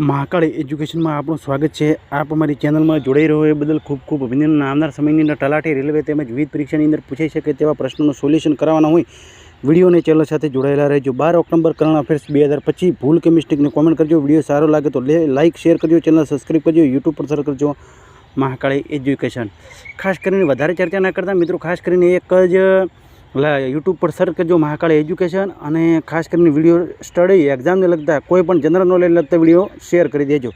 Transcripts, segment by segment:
મહાકાળી એજ્યુકેશનમાં આપણું સ્વાગત છે. આપ અમારી ચેનલમાં જોડાઈ રહ્યો એ બદલ ખૂબ ખૂબ અભિનંદન. આવનાર સમયની અંદર તલાટી, રેલવે તેમજ વિવિધ પરીક્ષાની અંદર પૂછાઈ શકે તેવા પ્રશ્નોનું સોલ્યુશન કરવાના હોય વીડિયો અને ચેનલ સાથે જોડાયેલા રહેજો. બાર ઓક્ટોબર કરંટ અફેર્સ બે હજાર પચીસ. ભૂલ કે મિસ્ટેકને કોમેન્ટ કરજો. વીડિયો સારો લાગે તો લાઇક શેર કરજો. ચેનલ સબસ્ક્રાઈબ કરજો. યુટ્યુબ પર સર કરજો. મહાકાળી એજ્યુકેશન. ખાસ કરીને વધારે ચર્ચા ના કરતા મિત્રો, ખાસ કરીને એક જ લા યુટ્યુબ પર સર્ચ કરજો મહાકાળી એજ્યુકેશન અને ખાસ કરીને વીડિયો સ્ટડી એક્ઝામને લગતા કોઈ પણ જનરલ નોલેજ લગતા વીડિયો શેર કરી દેજો.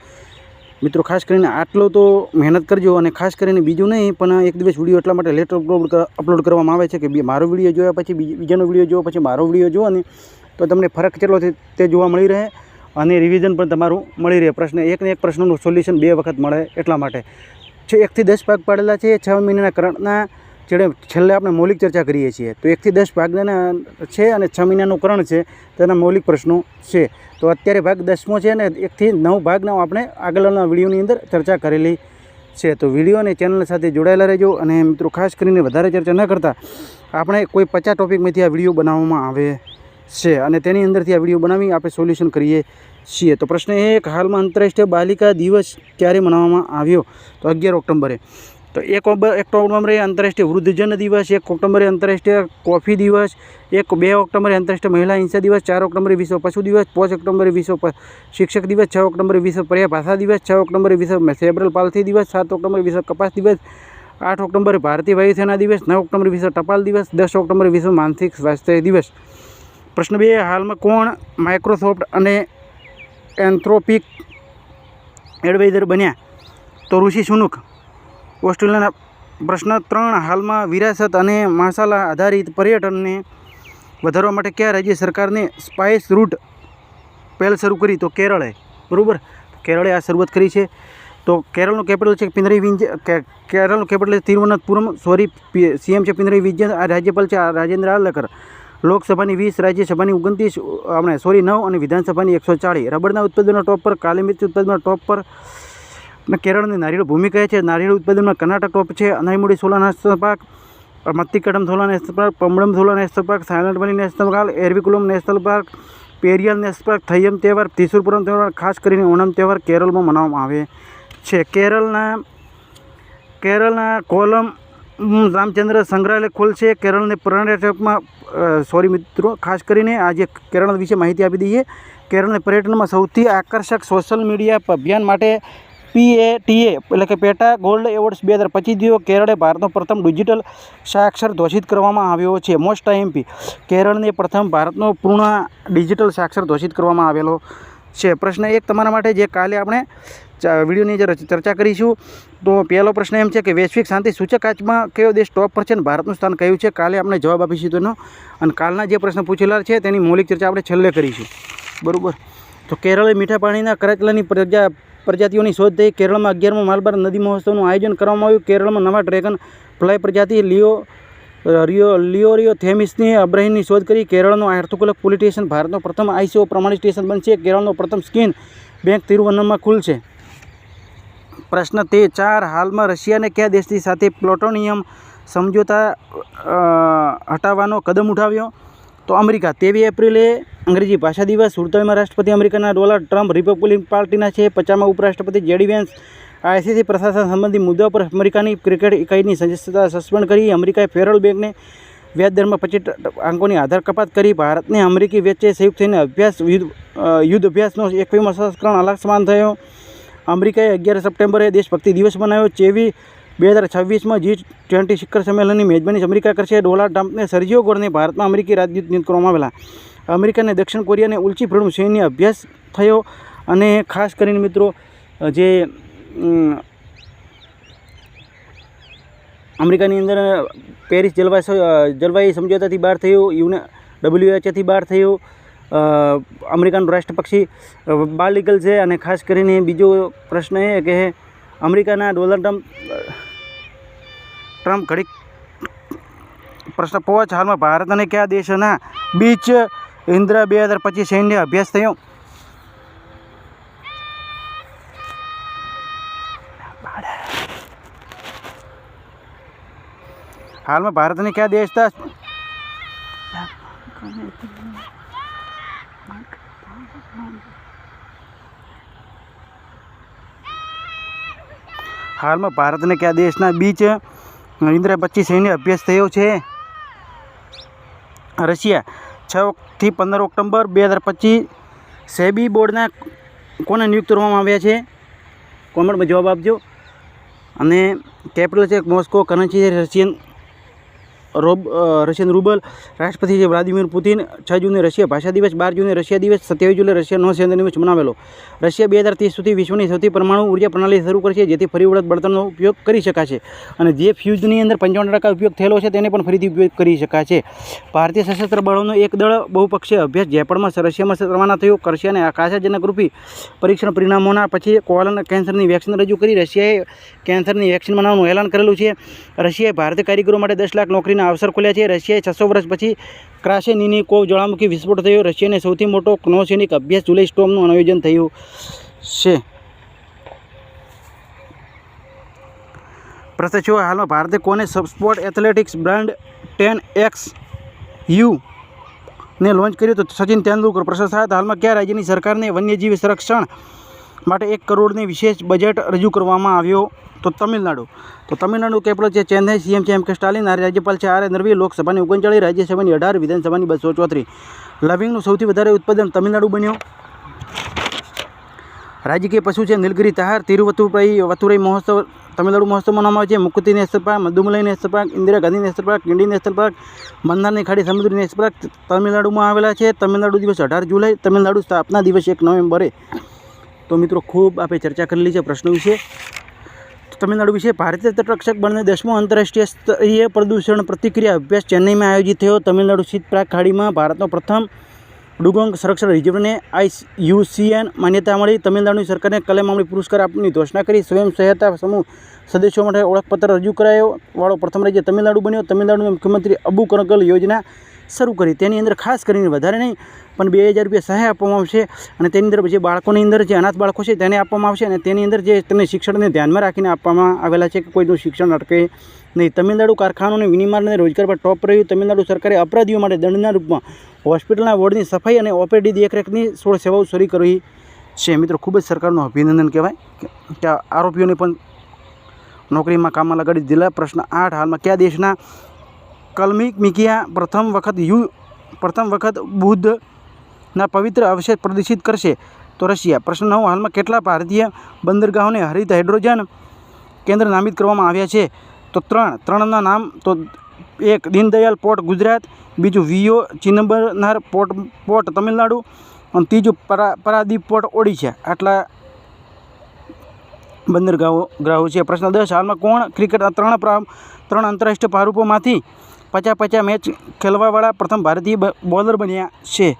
મિત્રો, ખાસ કરીને આટલો તો મહેનત કરજો અને ખાસ કરીને બીજું નહીં, પણ એક દિવસ વીડિયો એટલા માટે લેટ અપલોડ અપલોડ કરવામાં આવે છે કે મારો વીડિયો જોયા પછી બીજાનો વીડિયો જોવો, પછી મારો વીડિયો જોવો ને, તો તમને ફરક કેટલો તે જોવા મળી રહે અને રિવિઝન પણ તમારું મળી રહે. પ્રશ્ન એકને એક પ્રશ્નનું સોલ્યુશન બે વખત મળે એટલા માટે. છે એકથી દસ ભાગ પાડેલા છે, છ મહિનાના કરંટના છેડે છેલ્લે આપણે મૌલિક ચર્ચા કરીએ છીએ, તો એકથી દસ ભાગના છે અને છ મહિનાનું કરણ છે તેના મૌલિક પ્રશ્નો છે. તો અત્યારે ભાગ દસમો છે અને એકથી નવ ભાગના આપણે આગળના વિડીયોની અંદર ચર્ચા કરેલી છે. તો વીડિયો અને ચેનલ સાથે જોડાયેલા રહેજો અને મિત્રો, ખાસ કરીને વધારે ચર્ચા ન કરતાં, આપણે કોઈ પચાસ ટોપિકમાંથી આ વીડિયો બનાવવામાં આવે છે અને તેની અંદરથી આ વીડિયો બનાવી આપણે સોલ્યુશન કરીએ છીએ. તો પ્રશ્ન એક હાલમાં આંતરરાષ્ટ્રીય બાલિકા દિવસ ક્યારે મનાવવામાં આવ્યો? તો અગિયાર ઓક્ટોબરે. તો એક ઓક્ટોબર આંતરરાષ્ટ્રીય વૃદ્ધજન દિવસ, એક ઓક્ટોબરે આંતરરાષ્ટ્રીય કોફી દિવસ, એક બે ઓક્ટોબરે આંતરરાષ્ટ્રીય મહિલા હિંસા દિવસ, ચાર ઓક્ટોબરે વિશ્વ પશુ દિવસ, પાંચ ઓક્ટોબરે વિશ્વ શિક્ષક દિવસ, છ ઓક્ટોબરે વિશ્વ પર્યા ભાષા દિવસ, છ ઓક્ટોબરે વિશ્વ સેબ્રલ પાલથી દિવસ, સાત ઓક્ટોબરે વિશ્વ કપાસ દિવસ, આઠ ઓક્ટોબરે ભારતીય વાયુસેના દિવસ, નવ ઓક્ટોબરે વિશ્વ ટપાલ દિવસ, દસ ઓક્ટોબરે વિશ્વ માનસિક સ્વાસ્થ્ય દિવસ. પ્રશ્ન બે, હાલમાં કોણ માઇક્રોસોફ્ટ અને એન્થ્રોપિક એડવાઇઝર બન્યા? તો ઋષિ સુનુક. ઓસ્ટ્રેલિયાના પ્રશ્ન ત્રણ હાલમાં વિરાસત અને માસાલા આધારિત પર્યટનને વધારવા માટે કયા રાજ્ય સરકારને સ્પાઇસ રૂટ પહેલ શરૂ કરી? તો કેરળે. બરાબર? કેરળે આ શરૂઆત કરી છે. તો કેરળનું કેપિટલ છે પિનરઈ વિંજ કે- કેરળનું કેપિટલ છે તિરુવનંતપુરમ. સોરી સીએમ છે પિનરઈ વિજય આ રાજ્યપાલ છે રાજેન્દ્ર આલકર. લોકસભાની વીસ, રાજ્યસભાની ઓગણત્રીસ આપણે સોરી, નવ અને વિધાનસભાની એકસો ચાળીસ. રબરના ઉત્પાદનના ટોપ પર, કાલી મિર્ચ ઉત્પાદનના ટોપ પર અને કેરળની નારિયેળ ભૂમિકા છે. નારિયેળ ઉત્પાદનમાં કર્ણાટક ટોપ છે. Anaimudi Shola national park, Mathikettan Shola national park, Pampadum Shola national park, silent national park, Eravikulam national park, Periyar national park, Theyyam તહેવાર, ત્રિશુરપુરમ તહેવાર, ખાસ કરીને ઓણમ તહેવાર કેરળમાં મનાવવામાં આવે છે. કેરળના કેરળના કોલમ રામચંદ્ર સંગ્રહાલય ખોલશે કેરળને પર્યટકમાં સોરી મિત્રો, ખાસ કરીને આજે કેરળ વિશે માહિતી આપી દઈએ. કેરળને પર્યટનમાં સૌથી આકર્ષક સોશિયલ મીડિયા અભિયાન માટે પીએટીએ એટલે કે પેટા ગોલ્ડ એવોર્ડ્સ બે હજાર પચીસ દિયો કેરળે ભારતનો પ્રથમ ડિજિટલ સાક્ષર ઘોષિત કરવામાં આવ્યો છે. મોસ્ટ આઈએમપી કેરળને પ્રથમ ભારતનો પૂર્ણ ડિજિટલ સાક્ષર ઘોષિત કરવામાં આવેલો છે. પ્રશ્ન એક તમારા માટે જે કાલે આપણે વિડીયોની જે ચર્ચા કરીશું. તો પહેલો પ્રશ્ન એમ છે કે વૈશ્વિક શાંતિ સૂચકાંકમાં કયો દેશ ટોપ પર છે અને ભારતનું સ્થાન કયું છે? કાલે આપણે જવાબ આપીશું તેનો. અને કાલના જે પ્રશ્ન પૂછેલા છે તેની મૌલિક ચર્ચા આપણે છેલ્લે કરીશું. બરાબર? તો કેરળે મીઠા પાણીના કરચલાની પ્રજા પ્રજાતિઓની શોધ થઈ. કેરળમાં અગિયારમાં માલબાર નદી મહોત્સવનું આયોજન કરવામાં આવ્યું. કેરળમાં નવા ડ્રેગન ફ્લાય પ્રજાતિ લિયો રિયો, લિયોરિયો થેમિસની અબ્રાહિમની શોધ કરી. કેરળનો આર્થોકુલક પોલીસ સ્ટેશન ભારતનો પ્રથમ આઈસીઓ પ્રમાણિત સ્ટેશન બનશે. કેરળનો પ્રથમ સ્કીન બેંક તિરુવનંતમાં ખુલશે પ્રશ્ન તે ચાર, હાલમાં રશિયાને કયા દેશની સાથે પ્લોટોનિયમ સમજોતા હટાવવાનો કદમ ઉઠાવ્યો? તો અમેરિકા તેવી એપ્રિલે અંગ્રેજી ભાષા દિવસ, સુડતાલીમાં રાષ્ટ્રપતિ અમેરિકાના ડોનાલ્ડ ટ્રમ્પ રિપબ્લિકન પાર્ટીના છે, પચાસમાં ઉપરાષ્ટ્રપતિ જેડી વેન્સ, આઈસીસી પ્રશાસન સંબંધી મુદ્દા પર અમેરિકાની ક્રિકેટ ઇકાઈની સદસ્યતા સસ્પેન્ડ કરી, અમેરિકાએ ફેરલ બેંકને વ્યાજ દરમાં પચીસ આંકોની આધાર કપાત કરી, ભારતને અમેરિકી વચ્ચે સંયુક્ત થઈને અભ્યાસ, યુદ્ધ અભ્યાસનો એકવીમો સંસ્કરણ અલગસમાન થયો. અમેરિકાએ અગિયાર સપ્ટેમ્બરે દેશભક્તિ દિવસ મનાવ્યો ચેવી બે હજાર છવ્વીસમાં જી ટ્વેન્ટી શિખર સંમેલનની મેજબાની અમેરિકા કરશે. ડોનાલ્ડ ટ્રમ્પને સર્જિયો ગોળને ભારતમાં અમેરિકી રાજદૂત નિયુક્ત કરવામાં આવેલા. અમેરિકાને દક્ષિણ કોરિયાને ઉલચી ફ્રીડમ સૈન્ય અભ્યાસ થયો અને ખાસ કરીને મિત્રો, જે અમેરિકાની અંદર પેરિસ જલવાય જલવાયુ સમજોતાથી બહાર થયું, યુને ડબલ્યુએચએથી બહાર થયું અમેરિકાનું રાષ્ટ્રપક્ષી પક્ષી લીગલ છે અને ખાસ કરીને બીજો પ્રશ્ન એ કે અમેરિકાના ડોનાલ્ડ ટ્રમ્પ ટ્રમ્પ ઘડીક પ્રશ્ન પહોંચ હાલમાં ભારત અને કયા દેશોના બીચ ઇન્દ્ર બે હજાર પચીસ સૈન્ય અભ્યાસ થયો? હાલમાં ભારત અને કયા દેશ હતા હાલમાં ભારતને કયા દેશના બીચ ઇન્દ્ર પચીસ સૈન્ય અભ્યાસ થયો છે. રશિયા છથી પંદર ઓક્ટોબર બે હજાર પચીસ સેબી બોર્ડના કોને નિયુક્ત કરવામાં આવ્યા છે? કોમેન્ટમાં જવાબ આપજો. અને કેપિટલ છે મોસ્કો, કરન્સી છે રશિયન રોબ રશિયન રૂબલ રાષ્ટ્રપતિ છે વ્લાદિમીર પુતિન, છ જૂને રશિયા ભાષા દિવસ, બાર જૂને રશિયા દિવસ, સત્યાવીસ જૂને રશિયા નૌસેના દિવસ મનાવેલો. રશિયા બે હજાર ત્રીસ સુધી વિશ્વની સૌથી પરમાણુ ઊર્જા પ્રણાલી શરૂ કરશે, જેથી ફરી વળત બળતણનો ઉપયોગ કરી શકાશે. અને જે ફ્યુઝની અંદર પંચાવન ટકા ઉપયોગ થયેલો છે, તેને પણ ફરીથી ઉપયોગ કરી શકાશે. ભારતીય સશસ્ત્ર બળોનો એક દળ બહુપક્ષીય અભ્યાસ જયપુરમાં રશિયામાં રવાના થયો, કરશે અને આકાશાજનક રૂપી પરીક્ષણ પરિણામોના પછી કોલન કેન્સરની વેક્સિન રજૂ કરી, રશિયાએ કેન્સરની વેક્સિન બનાવવાનું એલાન કરેલું છે. રશિયાએ ભારતીય કારીગરો માટે દસ લાખ નોકરીના અવસર ખોલ્યા છે. રશિયાએ છસો વર્ષ પછી ક્રાશેનીની જ્વાળામુખી વિસ્ફોટ થયો. રશિયાને સૌથી મોટો નૌસૈનિક અભ્યાસ જુલાઈ સ્ટોમનું આયોજન થયું છે. પ્રશ્ન છો હાલમાં ભારતે કોને સબસ્પોર્ટ athletics brand ten X you ને લોન્ચ કર્યું? તો સચિન તેંડુલકર, પ્રશ્ન સાત, હાલમાં કયા રાજ્યની સરકારને વન્યજીવ સંરક્ષણ માટે એક કરોડની વિશેષ બજેટ રજૂ કરવામાં આવ્યો તો તમિલનાડુ. તો તમિલનાડુ કેપિટલ છે ચેન્નઈ, સીએમ છે એમ કે સ્ટાલિન આ રાજ્યપાલ છે આર નરવી લોકસભાની ઓગણચાળીસ રાજ્યસભાની અઢાર, વિધાનસભાની બસો ચોત્રીસ. લવિંગનું સૌથી વધારે ઉત્પાદન તમિલનાડુ બન્યું. રાજકીય પશુ છે નીલગિરી તહાર, તિરુવતુરઈ, વતુરાઈ મહોત્સવ, તમિલનાડુ મહોત્સવ મનાવવામાં આવે છે Mukurthi national park Mudumalai national park, Indira Gandhi national park, Guindy national park, મંદારની ખાડી સમુદ્રી નેશનલ પાર્ક, તમિલનાડુમાં આવેલા છે. તમિલનાડુ દિવસ અઢાર જુલાઈ, તમિલનાડુ સ્થાપના દિવસ એક નવેમ્બરે. તો મિત્રો ખૂબ આપણે ચર્ચા કરેલી છે પ્રશ્નો વિશે. તમિલનાડુ વિશે ભારતીય તટરક્ષક બળને દસમો આંતરરાષ્ટ્રીય સ્તરીય પ્રદૂષણ પ્રતિક્રિયા અભ્યાસ ચેન્નઈમાં આયોજિત થયો. તમિલનાડુ સ્થિત પ્રાગ ખાડીમાં ભારતનો પ્રથમ ડુગોંગ સંરક્ષણ રિઝર્વને આઈયુસીએન માન્યતા મળી. તમિલનાડુની સરકારને કલે મામલે પુરસ્કાર આપવાની ઘોષણા કરી. સ્વયં સહાયતા સમૂહ સદસ્યો માટે ઓળખપત્ર રજૂ કરાયો. વાળો પ્રથમ રાજ્ય તમિલનાડુ બન્યો. તમિલનાડુના મુખ્યમંત્રી અબુ કરગલ યોજના શરૂ કરી. તેની અંદર ખાસ કરીને વધારે નહીં પણ બે હજાર રૂપિયા સહાય આપવામાં આવશે અને તેની અંદર જે બાળકોની અંદર જે અનાથ બાળકો છે તેને આપવામાં આવશે અને તેની અંદર જે તેમને શિક્ષણને ધ્યાનમાં રાખીને આપવામાં આવેલા છે કે કોઈનું શિક્ષણ અટકે નહીં. તમિલનાડુ કારખાનાઓને વિનિમય અને રોજગાર પર ટોપ રહ્યું તમિલનાડુ સરકારે અપરાધીઓ માટે દંડના રૂપમાં હોસ્પિટલના વોર્ડની સફાઈ અને ઓપરેટી દેખરેખની સોળ સેવાઓ શરૂ કરી છે. મિત્રો, ખૂબ જ સરકારનું અભિનંદન કહેવાય કે- આરોપીઓને પણ નોકરીમાં કામમાં લગાડી દીધેલા. પ્રશ્ન આઠ, હાલમાં કયા દેશના કલમિક મિકિયા પ્રથમ વખત યુ, પ્રથમ વખત બુદ્ધના પવિત્ર અવશેષ પ્રદર્શિત કરશે. તો રશિયા, પ્રશ્ન નવ, હાલમાં કેટલા ભારતીય બંદરગાહોને હરિત હાઇડ્રોજન કેન્દ્ર નામિત કરવામાં આવ્યા છે? તો ત્રણ, ત્રણના નામ, તો એક દીનદયાલ પોર્ટ ગુજરાત, બીજું VO Chidambaranar port port Tamil Nadu, અને ત્રીજું પરા, પરાદીપ પોર્ટ ઓડિશા. આટલા બંદરગાહો, ગ્રાહો છે. પ્રશ્ન દસ, હાલમાં કોણ ક્રિકેટ ત્રણ ત્રણ આંતરરાષ્ટ્રીય પ્રારૂપોમાંથી પચાસ પચાસ મેચ ખેલવાવાળા પ્રથમ ભારતીય બોલર બન્યા છે?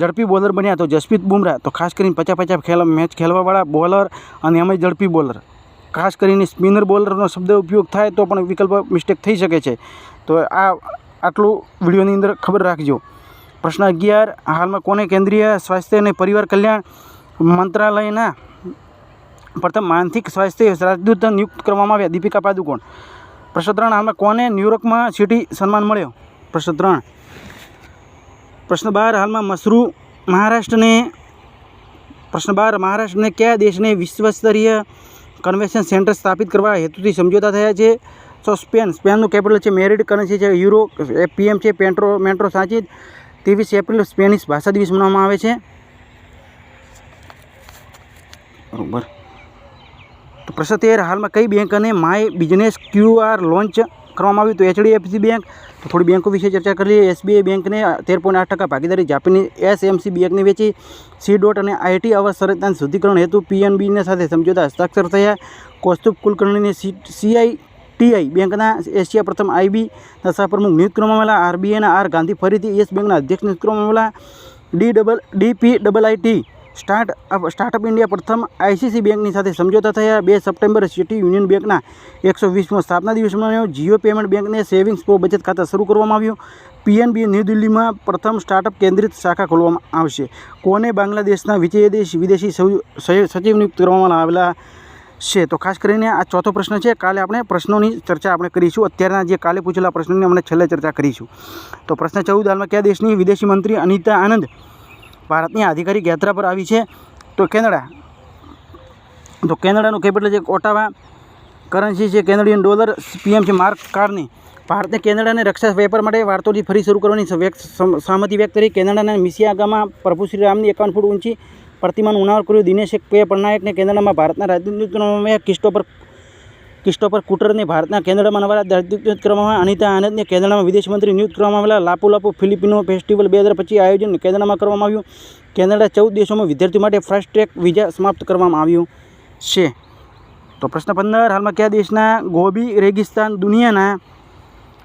ઝડપી બોલર બન્યા તો જસપ્રીત બુમરાહ, તો ખાસ કરીને પચાસ પચાસ ખેલ, મેચ ખેલવાવાળા બોલર અને એમાંય ઝડપી બોલર ખાસ કરીને સ્પિનર બોલરનો શબ્દ ઉપયોગ થાય તો પણ વિકલ્પ મિસ્ટેક થઈ શકે છે. તો આ આટલું વિડીયોની અંદર ખબર રાખજો. પ્રશ્ન અગિયાર, હાલમાં કોને કેન્દ્રીય સ્વાસ્થ્ય અને પરિવાર કલ્યાણ મંત્રાલયના પ્રથમ માનસિક સ્વાસ્થ્ય રાજદૂત નિયુક્ત કરવામાં આવ્યા? દીપિકા પાદુકોણ. પ્રશ્ન ત્રણ, હાલમાં કોને ન્યુયોર્કમાં સિટી સન્માન મળ્યો? પ્રશ્ન ત્રણ પ્રશ્ન બાર હાલમાં મશરૂ મહારાષ્ટ્રને, પ્રશ્ન બાર મહારાષ્ટ્રને કયા દેશને વિશ્વસ્તરીય કન્વેન્શન સેન્ટર સ્થાપિત કરવા હેતુથી સમજોતા થયા છે? તો સ્પેન, સ્પેનનું કેપિટલ છે મેરિડ કરન્સી છે યુરો પીએમ છે પેન્ટ્રો મેટ્રો સાચી ત્રેવીસ એપ્રિલ સ્પેનિશ ભાષા દિવસ મનાવવામાં આવે છે. બરોબર. તો પ્રશ્ન તેર, હાલમાં કઈ બેંક અને માય બિઝનેસ ક્યુઆર લોન્ચ કરવામાં આવ્યું તો એચડીએફસી બેંક, તો થોડી બેંકો વિશે ચર્ચા કરી લઈએ એસબીઆઈ બેંકને તેર પોઈન્ટ આઠ ટકા ભાગીદારી જાપાની એસએમસી બેંકને વેચી સી ડોટ અને આઈટી આવાસ સરળતા શુદ્ધિકરણ હેતુ પીએનબીને સાથે સમજોતા હસ્તાક્ષર થયા. કૌસ્તુભ કુલકર્ણીને સીઆઈ ટીઆઈ બેંકના એશિયા પ્રથમ આઈબી દશા પ્રમુખ નિયુક્ત કરવામાં આવેલા. આરબીઆઈના આર ગાંધી ફરીથી યસ બેંકના અધ્યક્ષ નિયુક્ત કરવામાં આવેલા. D double DP double IT start up startup India પ્રથમ આઈસીસી બેંકની સાથે સમજોતા થયા. બે સપ્ટેમ્બર સિટી યુનિયન બેંકના એકસો વીસમો સ્થાપના દિવસ મનાવ્યો જીઓ પેમેન્ટ બેંકને સેવિંગ્સ પો બચત ખાતા શરૂ કરવામાં આવ્યું. પીએનબી ન્યૂ દિલ્હીમાં પ્રથમ સ્ટાર્ટઅપ કેન્દ્રિત શાખા ખોલવામાં આવશે. કોને બાંગ્લાદેશના વિદેશ વિદેશી સચિવ નિયુક્ત કરવામાં આવેલા છે? તો ખાસ કરીને આ ચોથો પ્રશ્ન છે. કાલે આપણે પ્રશ્નોની ચર્ચા આપણે કરીશું. અત્યારના જે કાલે પૂછેલા પ્રશ્નોની આપણે છેલ્લે ચર્ચા કરીશું. તો પ્રશ્ન ચૌદ, હાલમાં કયા દેશની વિદેશી મંત્રી અનિતા આનંદ ભારતની આધિકારિક યાત્રા પર આવી છે. તો કેનેડા, તો કેનેડાનું કેપિટલ છે ઓટાવા કરન્સી છે, કેનેડિયન ડોલર, પીએમ છે, માર્ક કારની. ભારતે કેનેડાને રક્ષા વેપાર માટે વાર્તોથી ફરી શરૂ કરવાની સહમતિ વ્યક્ત કરી. કેનેડાના મિસિયાગામાં પ્રભુ શ્રી રામની એકાવન ફૂટ ઊંચી પ્રતિમાનું ઉનાવર કર્યું. દિનેશ પે પટનાયકને કેનેડામાં ભારતના રાજદૂતમાં ક્રિસ્ટોફર ક્રિસ્ટોફર કુટરને ભારતના કેન્દ્રમાં નવા રાજદૂત કરવામાં અનિતા આનંદને કેન્દ્રમાં વિદેશ મંત્રી નિયુક્ત કરવામાં આવેલા લાપુ લાપુ ફિલિપિનો ફેસ્ટિવલ બે હજાર પચીસ આયોજન કેન્દ્રમાં કરવામાં આવ્યું. કેનેડા ચૌદ દેશોમાં વિદ્યાર્થીઓ માટે ફાસ્ટ ટ્રેક વિઝા સમાપ્ત કરવામાં આવ્યું છે. તો પ્રશ્ન પંદર, હાલમાં કયા દેશના ગોબી રેગિસ્તાન દુનિયાના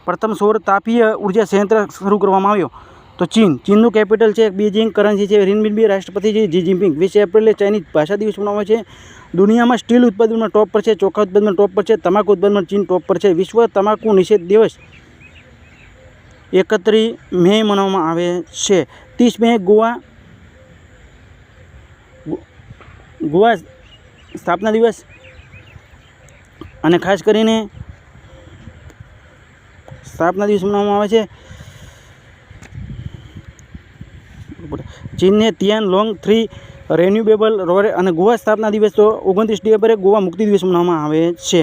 પ્રથમ સૌર તાપીય ઊર્જા સંયંત્ર શરૂ કરવામાં આવ્યો? તો ચીન, ચીનનું કેપિટલ છે બીજિંગ કરન્સી છે રિનબિનબી રાષ્ટ્રપતિ છે જી જિનપિંગ વીસ એપ્રિલે ચાઇનીઝ ભાષા દિવસ મનાવવામાં છે. દુનિયામાં સ્ટીલ ઉત્પાદનમાં ટોપ પર છે, ચોખા ઉત્પાદનમાં ટોપ પર છે, તમાકુ ઉત્પાદનમાં ચીન ટોપ પર છે. વિશ્વ તમાકુ નિષેધ દિવસ એકત્રીસ મે મનાવવામાં આવે છે. ત્રીસ મે ગોવા ગોવા સ્થાપના દિવસ અને ખાસ કરીને સ્થાપના દિવસ મનાવવામાં આવે છે. ચીનને તિયાન લોંગ થ્રી રેન્યુએબલ રોરે અને ગોવા સ્થાપના દિવસ તો ઓગણત્રીસ ડિસેમ્બરે ગોવા મુક્તિ દિવસ મનાવવામાં આવે છે.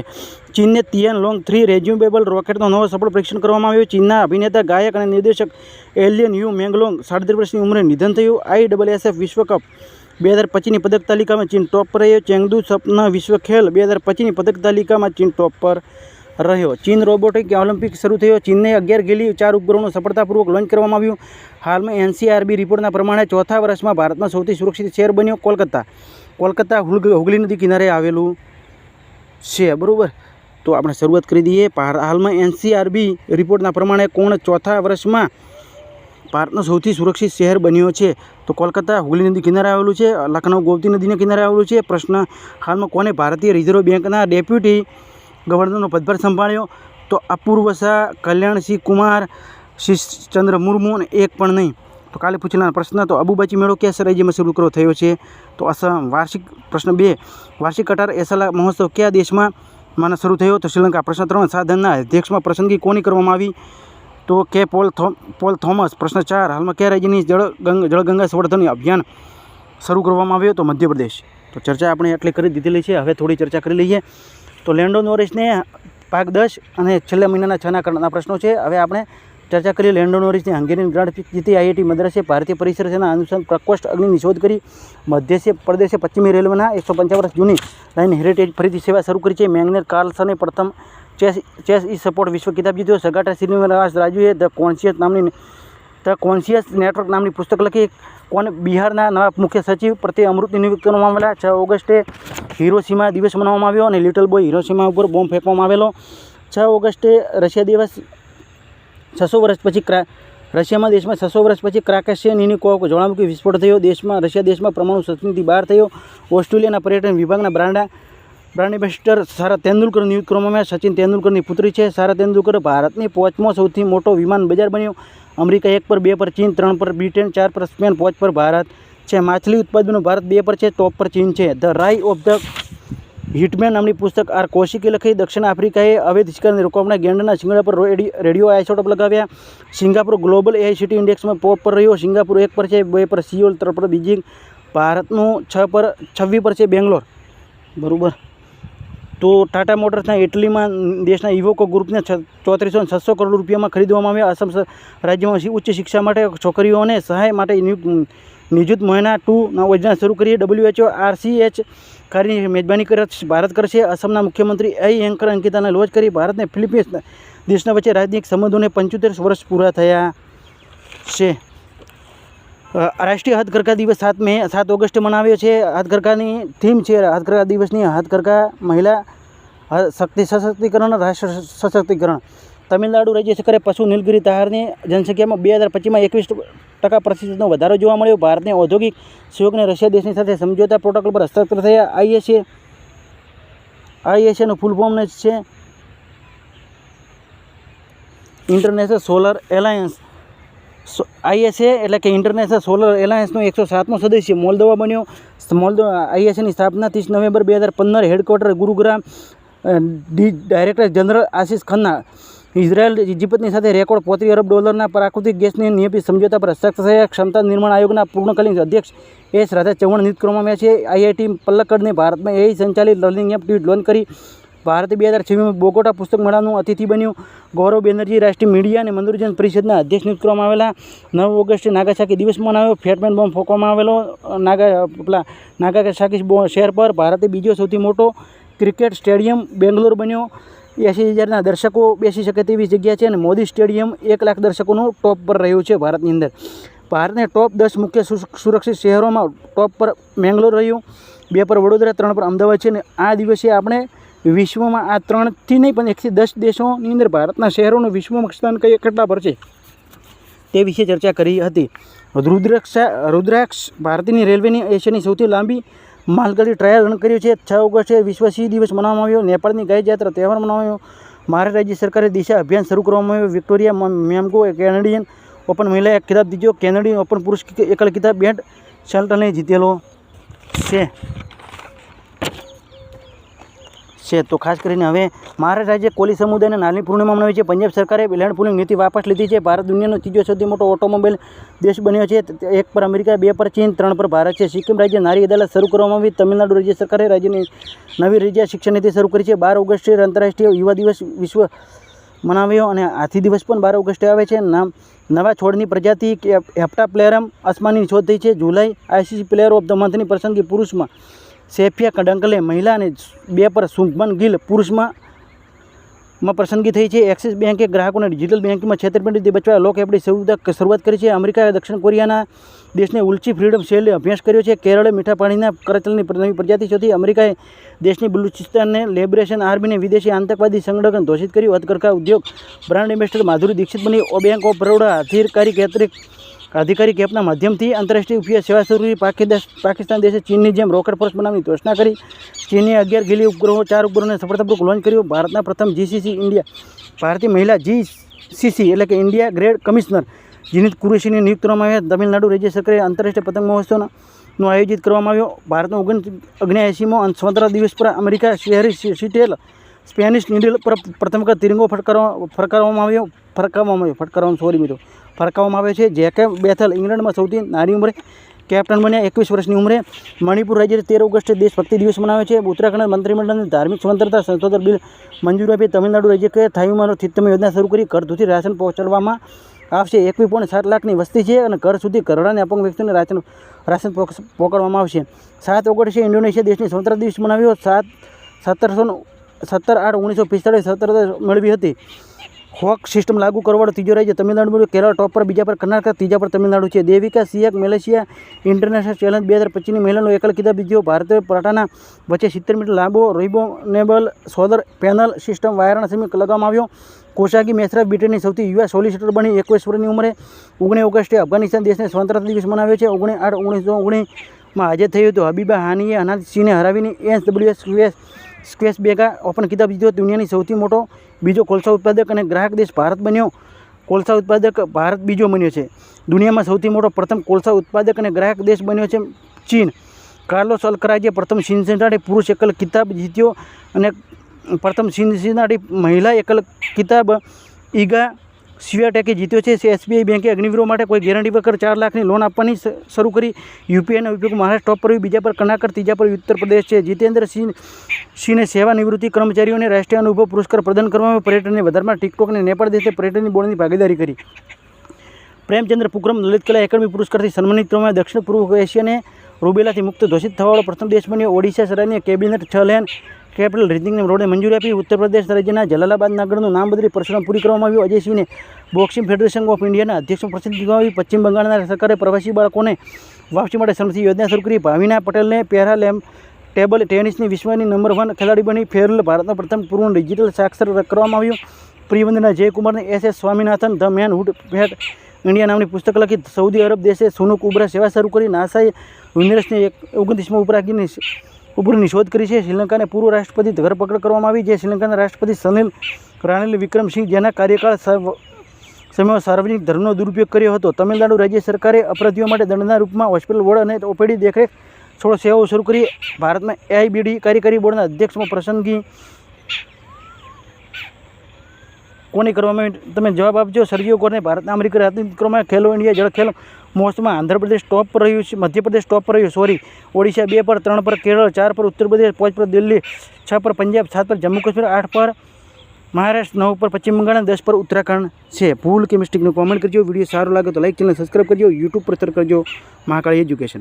ચીનને તિયાન લોંગ થ્રી રેન્યુએબલ રોકેટનો નવો સફળ પરીક્ષણ કરવામાં આવ્યું. ચીનના અભિનેતા, ગાયક અને નિર્દેશક એલિયન યુ મેંગલોંગ સાડત્રીસ વર્ષની ઉંમરે નિધન થયું. આઈ ડબલ એસએફ વિશ્વકપ બે હજાર પચીસની પદક તાલિકામાં ચીન ટોપ પર રહ્યો. ચેંગદુ સપના વિશ્વ ખેલ બે હજાર પચીસની પદક તાલિકામાં ચીન ટોપ પર રહ્યો. ચીન રોબોટિક ઓલિમ્પિક શરૂ થયો. ચીનને અગિયાર ગેલી ચાર ઉપગ્રહોનું સફળતાપૂર્વક લોન્ચ કરવામાં આવ્યું. હાલમાં એનસીઆરબી રિપોર્ટના પ્રમાણે ચોથા વર્ષમાં ભારતમાં સૌથી સુરક્ષિત શહેર બન્યો કોલકાતા. કોલકાતા હુગ હુગલી નદી કિનારે આવેલું છે. બરાબર? તો આપણે શરૂઆત કરી દઈએ. હાલમાં એનસીઆરબી રિપોર્ટના પ્રમાણે કોણ ચોથા વર્ષમાં ભારતનું સૌથી સુરક્ષિત શહેર બન્યો છે? તો કોલકાતા હુગલી નદી કિનારે આવેલું છે. લખનઉ ગોમતી નદીના કિનારે આવેલું છે. પ્રશ્ન, હાલમાં કોને ભારતીય રિઝર્વ બેંકના ડેપ્યુટી ગવર્નરનો પદભાર સંભાળ્યો. તો અપૂર્વ શાહ કલ્યાણસિંહ કુમાર શિષચંદ્ર મુર્મુ અને એક પણ નહીં. તો કાલે પૂછેલા પ્રશ્ન તો અબુબાચી મેળો ક્યાં રાજ્યમાં શરૂ કરવો થયો છે? તો અસમ વાર્ષિક પ્રશ્ન બે, વાર્ષિક અટાર એસલા મહોત્સવ કયા દેશમાં માનો શરૂ થયો? તો શ્રીલંકા પ્રશ્ન ત્રણ, સાધનના અધ્યક્ષમાં પસંદગી કોની કરવામાં આવી? તો કે પોલ પોલ થોમસ, પ્રશ્ન ચાર, હાલમાં કયા રાજ્યની જળ ગંગ, જળગંગા સંવર્ધન અભિયાન શરૂ કરવામાં આવ્યો? તો મધ્યપ્રદેશ. તો ચર્ચા આપણે આટલી કરી દીધેલી છે. હવે થોડી ચર્ચા કરી લઈએ. તો લેન્ડો નોરિસને ભાગ દસ અને છેલ્લા મહિનાના છના કરણના પ્રશ્નો છે. હવે આપણે ચર્ચા કરીએ લેન્ડો નોરિસની હંગેરીની ગ્રાન્ડ જીતી આઈઆઈટી મદ્રાસે ભારતીય પરિસર તેના અનુસાર પ્રકોષ્ઠ અગ્નિની શોધ કરી. મધ્ય પ્રદેશે પશ્ચિમી રેલવેના એકસો પંચાવન વર્ષ જૂની લાઇન હેરિટેજ ફરીથી સેવા શરૂ કરી છે. મેંગનેર કાર્લસને પ્રથમ ચેસ ચેસ ઈ સપોર્ટ વિશ્વ કિતાબ જીત્યો. સગાટા શ્રીનિવાસ રાજુએ ધ કોન્શિયસ નામની, ધ કોન્શિયસ નેટવર્ક નામની પુસ્તક લખી. કોણ બિહારના નવા મુખ્ય સચિવ પ્રત્યે અમૃતની નિયુક્ત કરવામાં આવેલા છ ઓગસ્ટે હિરોસીમા દિવસ મનાવવામાં આવ્યો અને લિટલ બોય હિરોસીમા ઉપર બોમ્બ ફેંકવામાં આવેલો. છ ઓગસ્ટે રશિયા દિવસ છસો વર્ષ પછી ક્રા, રશિયામાં દેશમાં છસો વર્ષ પછી ક્રાકેશિયન યુનિકોક જ્વાળામુખી વિસ્ફોટ થયો. દેશમાં, રશિયા દેશમાં પરમાણુ શસ્ત્રથી બહાર થયો. ઓસ્ટ્રેલિયાના પર્યટન વિભાગના બ્રાન્ડા, બ્રાન્ડ એમ્બેસેડર સારા તેંડુલકર નિયુક્ત કરવામાં આવ્યા. સચિન તેંડુલકરની પુત્રી છે. સારા તેંડુલકર ભારતની પાંચમો સૌથી મોટો વિમાન બજાર બન્યો. અમેરિકા એક પર, બે પર, ચીન ત્રણ પર, બ્રિટેન ચાર પર, સ્પેન પાંચ પર, ભારત છે. માછલી ઉત્પાદનો ભારત બે પર છે, ટોપ પર ચીન છે. ધ રાઈ ઓફ ધ હિટમેન નામની પુસ્તક આર કૌશિકે લખી. દક્ષિણ આફ્રિકાએ અવૈધ શિકારને રોકવાના ગેંડાના શિંગડા પર રેડી- રેડિયો આઇસોટોપ લગાવ્યા. સિંગાપુર ગ્લોબલ એઆઈ સિટી ઇન્ડેક્સમાં પોપ પર રહ્યો. સિંગાપુર એક પર છે, બે પર સિયોલ, ત્રણ પર બીજિંગ. ભારતનું છ પર છવ્વી પર છે, બેંગ્લોર. બરાબર. તો ટાટા મોટર્સના ઇટલીમાં દેશના ઇવોકો ગ્રુપને ચોત્રીસો છસો કરોડ રૂપિયામાં ખરીદવામાં આવ્યા. આસામ રાજ્યમાં ઉચ્ચ શિક્ષા માટે છોકરીઓને સહાય માટે નિયુત મહિના ટુના યોજના શરૂ કરી ડબલ્યુએચઓ આરસીએચ કાર્યની મેજબાની કરી ભારત કરશે. અસમના મુખ્યમંત્રી આઈ એન્કર અંકિતાને લોજ કરી ભારતને ફિલિપિન્સ દેશના વચ્ચે રાજનૈતિક સંબંધોને પંચોતેર વર્ષ પૂરા થયા છે. રાષ્ટ્રીય હાથકરઘા દિવસ સાત મે સાત ઓગસ્ટે મનાવ્યો છે. હાથકરઘાની થીમ છે હાથકરઘા દિવસની. હાથકરઘા મહિલા શક્તિ સશક્તિકરણ, રાષ્ટ્ર સશક્તિકરણ. તમિલનાડુ રાજ્ય સરકારે પશુ નીલગિરી તહારની જનસંખ્યામાં બે હજાર પચીસમાં એકવીસ ટકા પ્રતિશતનો વધારો જોવા મળ્યો. ભારતને ઔદ્યોગિક સહયોગને રશિયા દેશની સાથે સમજોતા પ્રોટોકોલ પર હસ્તાક્ષર થયા. આઈએસએ, આઈએસએનું ફૂલ ફોર્મ છે. ઇન્ટરનેશનલ સોલર એલાયન્સ આઈએસએ એટલે કે ઇન્ટરનેશનલ સોલર એલાયન્સનો એકસો સાતમો સદસ્ય મોલ્દોવા બન્યો. મોલ્દોવા આઈએસએની સ્થાપના ત્રીસ નવેમ્બર બે હજાર પંદર headquarter Gurugram D director general Ashish Khanna Israel, ઇજિપ્તની સાથે રેકોર્ડ પોત્રી અરબ ડોલરના પ્રાકૃતિક ગેસની નિયમિત સમજોતા પર હસ્તાક્ષર ક્ષમતા નિર્માણ આયોગના પૂર્ણકાલીન અધ્યક્ષ એસ રાધા ચૌહાણ નિયુક્ત કરવામાં છે. આઈઆઈટી પલ્લક્કડને ભારતમાં એ સંચાલિત લર્નિંગ એપ લોન્ચ કરી ભારતે બે હજાર છવ્વીસમાં બોગોટા પુસ્તક મેળાનું અતિથિ બન્યું. ગૌરવ બેનર્જી, રાષ્ટ્રીય મીડિયા અને મનોરંજન પરિષદના અધ્યક્ષ નિયુક્ત કરવામાં આવેલા. નવ ઓગસ્ટે નાગાસાકી દિવસ મનાવ્યો ફેટમેન બોમ્બ ફોંકવામાં આવેલો. નાગા, પેલા નાગાસાકી શહેર પર ભારતે બીજો સૌથી મોટો ક્રિકેટ સ્ટેડિયમ બેંગ્લોર બન્યો. એંસી હજારના દર્શકો બેસી શકે તેવી જગ્યા છે અને મોદી સ્ટેડિયમ એક લાખ દર્શકોનું ટોપ પર રહ્યું છે ભારતની અંદર. ભારતને ટોપ દસ મુખ્ય સુરક્ષિત શહેરોમાં ટોપ પર મેંગ્લોર રહ્યું. બે પર વડોદરા, ત્રણ પર અમદાવાદ છે અને આ દિવસે આપણે વિશ્વમાં આ ત્રણથી નહીં, પણ એકથી દસ દેશોની અંદર ભારતના શહેરોનું વિશ્વમાં સ્થાન કઈ કેટલા પર છે? તે વિશે ચર્ચા કરી હતી. રુદ્રાક્ષા, રુદ્રાક્ષ ભારતીય રેલવેની એશિયાની સૌથી લાંબી માલગાડી ટ્રાયલ રન કર્યું છે. છ ઓગસ્ટે વિશ્વ સિંહ દિવસ મનાવવામાં આવ્યો. નેપાળની ગાય યાત્રા તહેવાર મનાવવામાં આવ્યો. મહારાષ્ટ્ર રાજ્ય સરકારે દિશા અભિયાન શરૂ કરવામાં આવ્યું. વિક્ટોરિયા મેમગો કેનેડિયન ઓપન મહિલા એક ખિતાબ દીધો કેનેડિયન ઓપન પુરુષ એકલ ખિતાબ બેટ શેલ્ટને જીતેલો છે. છે. તો ખાસ કરીને હવે મહારાષ્ટ્ર રાજ્ય કોલી સમુદાયને નાની પૂર્ણિમા મનાવી છે. પંજાબ સરકારે લેન્ડ પુલિંગ નીતિ વાપસ લીધી છે. ભારત દુનિયાનો ત્રીજો સૌથી મોટો ઓટોમોબાઈલ દેશ બન્યો છે. એક પર અમેરિકા, બે પર ચીન, ત્રણ પર ભારત છે. સિક્કિમ રાજ્ય નારી અદાલત શરૂ કરવામાં આવી. તમિલનાડુ રાજ્ય સરકારે રાજ્યની નવી રાજ્ય શિક્ષણ નીતિ શરૂ કરી છે. બાર ઓગસ્ટે આંતરરાષ્ટ્રીય યુવા દિવસ વિશ્વ મનાવ્યો અને આથી દિવસ પણ બાર ઓગસ્ટે આવે છે. નામ નવા છોડની પ્રજાતિ હેપ્ટા પ્લેયરમ અસમાની શોધ થઈ છે. જુલાઈ આઈસીસી પ્લેયર ઓફ ધ મંથની પસંદગી પુરુષમાં સેફિયા કડંકલે મહિલાને બે પર શુભમન ગિલ પુરુષમાં માં પસંદગી થઈ છે. એક્સિસ બેંકે ગ્રાહકોને ડિજિટલ બેન્કિંગમાં છેતરપિંડીથી બચવા લોક એપની સુવિધા શરૂઆત કરી છે. અમેરિકાએ દક્ષિણ કોરિયાના દેશને ઉલચી ફ્રીડમ સેલે અભ્યાસ કર્યો છે. કેરળે મીઠા પાણીના કરચલની નવી પ્રજાતિ શોધી અમેરિકાએ દેશની બલુચિસ્તાનને લેબરેશન આર્મીને વિદેશી આતંકવાદી સંગઠન ઘોષિત કર્યું. અધકરખા ઉદ્યોગ બ્રાન્ડ એમ્બેસેડર માધુરી દીક્ષિત બની. બેંક ઓફ બરોડા અધિકારી કેતરિક અધિકારી કેપના માધ્યમથી આંતરરાષ્ટ્રીય ઉપયોગ સેવા કરી. પાકિસ્તાન દેશે ચીનની જેમ રોકેટ ફોર્સ બનાવવાની ઘોષણા કરી. ચીને અગિયાર ગીલી ઉપગ્રહો, ચાર ઉપગ્રહોને સફળતાપૂર્વક લોન્ચ કર્યું. ભારતના પ્રથમ જીસીસી ઇન્ડિયા, ભારતીય મહિલા જીસીસી એટલે કે ઇન્ડિયા ગ્રેડ કમિશનર જીનિત કુરેશીને નિયુક્ત કરવામાં આવ્યા. તમિલનાડુ રાજ્ય સરકારે આંતરરાષ્ટ્રીય પતંગ મહોત્સવના નું આયોજિત કરવામાં આવ્યો. ભારતનો ઓગણ ઓગણ્યાએંસીમો સ્વતંત્ર દિવસ પર અમેરિકા શહેરી સિટેલ, સ્પેનિશ નીડલ પર પ્રથમ વખત તિરંગો ફટકારવા ફરકાવવામાં આવ્યો ફરકાવવામાં આવ્યો. ફટકારવામાં સોરી મિત્રો. ફરકાવવામાં આવે છે. જેકે બેથલ ઇંગ્લેન્ડમાં સૌથી નાની ઉંમરે કેપ્ટન બન્યા, એકવીસ વર્ષની ઉંમરે. મણિપુર રાજ્યે તેર ઓગસ્ટે દેશભક્તિ દિવસ મનાવે છે. ઉત્તરાખંડ મંત્રીમંડળને ધાર્મિક સ્વતંત્રતા સંશોધન બિલ મંજૂર આપી તમિલનાડુ રાજ્ય કે થાઈમાં થિત્તમ યોજના શરૂ કરી. ઘરથી રાશન પહોંચાડવામાં આવશે. એકવી પોઈન્ટ સાત લાખની વસ્તી છે અને ઘર સુધી ઘરડાને અપંગ વ્યક્તિને રાશન રાશન પહોંચ- પહોંચાડવામાં આવશે. સાત ઓગસ્ટે ઇન્ડોનેશિયા દેશની સ્વતંત્ર દિવસ મનાવ્યો. સાત, સત્તરસો સત્તર આઠ ઓગણીસો પિસ્તાળીસ સત્તર મેળવી હતી. હોક સિસ્ટમ લાગુ કરવાળો ત્રીજો રાજ્ય તમિલનાડુ કેરળ ટોપ પર, બીજા પર કર્ણાટક, ત્રીજા પર તમિલનાડુ છે. Devika, Sihag, Malaysia, international challenge બે હજાર પચીસની મહિલાનો એકલ કીધા બીજો. ભારતે પરાટાના વચ્ચે સિત્તેર મીટર લાંબો રિબોનેબલ સોલર પેનલ સિસ્ટમ વારાણસીમાં લગાવવામાં આવ્યો. કોશાગી મેસરા બ્રિટનની સૌથી યુવા સોલિસિટર બની. એકવીસ વર્ષની ઉંમરે ઓગણીસ ઓગસ્ટે અફઘાનિસ્તાન દેશને સ્વતંત્રતા દિવસ મનાવ્યો છે. ઓગણીસ આઠ ઓગણીસો ઓગણીસમાં આજે થયું હતું. હબીબા હાનીએ અનાજ સિંહને હરાવીને એસ ડબલ્યુએસ સ્ક્વેશ બેગા ઓપન કિતાબ જીત્યો દુનિયાની સૌથી મોટો, બીજો કોલસા ઉત્પાદક અને ગ્રાહક દેશ ભારત બન્યો. કોલસા ઉત્પાદક ભારત બીજો બન્યો છે. દુનિયામાં સૌથી મોટો પ્રથમ કોલસા ઉત્પાદક અને ગ્રાહક દેશ બન્યો છે ચીન. કાર્લોસ અલ્કરાજે પ્રથમ સિન્સિનાટી પુરુષ એકલ કિતાબ જીત્યો અને પ્રથમ સિન્સિનાટી મહિલા એકલ કિતાબ ઈગા સ્વિયાટેકે જીત્યો છે. એસબીઆઈ બેંકે અગ્નિવીરો માટે કોઈ ગેરંટી વગર ચાર લાખની લોન આપવાની શરૂ કરી. યુપીઆઈના ઉપયોગ મહારાષ્ટ્ર ટોપ પર બીજા પર કર્ણાટક ત્રીજા પર ઉત્તર પ્રદેશ છે. જીતેન્દ્ર સિંહ, સિંહને સેવા કર્મચારીઓને રાષ્ટ્રીય અનુભવ પુરસ્કાર પ્રદાન કરવામાં. પર્યટનને વધારમાં ટિકટોક અને નેપાળ દેશે પર્યટનની બોર્ડની ભાગીદારી કરી. પ્રેમચંદ્ર પુક્રમ લલિત કલા એકેડમી પુરસ્કારથી સન્માનિત કરવામાં. દક્ષિણ પૂર્વ એશિયાને રૂબેલાથી મુક્ત ઘોષિત થવાવાળો પ્રથમ દેશ બન્યો. ઓડિશા સરકારની કેબિનેટ છ લેન કેપિટલ રીજનિંગને રોડને મંજૂરી આપી ઉત્તર પ્રદેશ રાજ્યના જલાલાબાદ નગરનું નામ બદલી પરશુરામ પૂરી કરવામાં આવ્યું. અજયસિંહને બોક્સિંગ ફેડરેશન ઓફ ઇન્ડિયાના અધ્યક્ષ પસંદગી ગુમાવી પશ્ચિમ બંગાળના સરકારે પ્રવાસી બાળકોને વાપસી માટે સમૃદ્ધિ યોજના શરૂ કરી. ભાવિના પટેલને પહેરા લેમ ટેબલ ટેનિસની વિશ્વની નંબર વન ખેલાડી બની. ફેરલ ભારતનો પ્રથમ પૂર્ણ ડિજિટલ સાક્ષર કરવામાં આવ્યું. પ્રિયવંદના જયકુમારને S S Swaminathan the man who fed India નામની પુસ્તક લખી સૌદી અરબ દેશે સોનુ કુબરા સેવા શરૂ કરી. નાસાએ વિનરસને એક ઓગણત્રીસમાં ઉપરાગીની ઉપરની શોધ કરી છે. શ્રીલંકાને પૂર્વ રાષ્ટ્રપતિ ધરપકડ કરવામાં આવી, જે શ્રીલંકાના રાષ્ટ્રપતિ સનિલ રાનિલ વિક્રમસિંહ જેના કાર્યકાળ સમયમાં સાર્વજનિક ધર્મનો દુરુપયોગ કર્યો હતો. તમિલનાડુ રાજ્ય સરકારે અપરાધીઓ માટે દંડના રૂપમાં હોસ્પિટલ બોર્ડ અને ઓપીડી દેખરેખ છોડ સેવાઓ શરૂ કરી. ભારતમાં એઆઈબીડી કાર્યકારી બોર્ડના અધ્યક્ષમાં પસંદગી કોની કરવામાં આવી? તમે જવાબ આપજો. સર્જીઓ કોને? ભારતના અમેરિકા રાતની ક્રમમાં ખેલો ઇન્ડિયા, જળ ખેલો. મહોત્સવમાં આંધ્રપ્રદેશ ટોપ પર રહ્યું છે, મધ્યપ્રદેશ ટોપ પર રહ્યું. સોરી ઓડિશા બે પર, ત્રણ પર, કેરળ ચાર પર, ઉત્તર પ્રદેશ પાંચ પર, દિલ્હી છ પર, પંજાબ સાત પર, જમ્મુ કાશ્મીર આઠ પર, મહારાષ્ટ્ર નવ પર, પશ્ચિમ બંગાળ અને દસ પર ઉત્તરાખંડ છે. ભૂલ કે મિસ્ટેકનું કોમેન્ટ કરજો. વીડિયો સારો લાગે તો લાઈક ચેનલ સબસ્ક્રાઈબ કરજો. યુટ્યુબ પર સર કરજો. મહાકાળી એજ્યુકેશન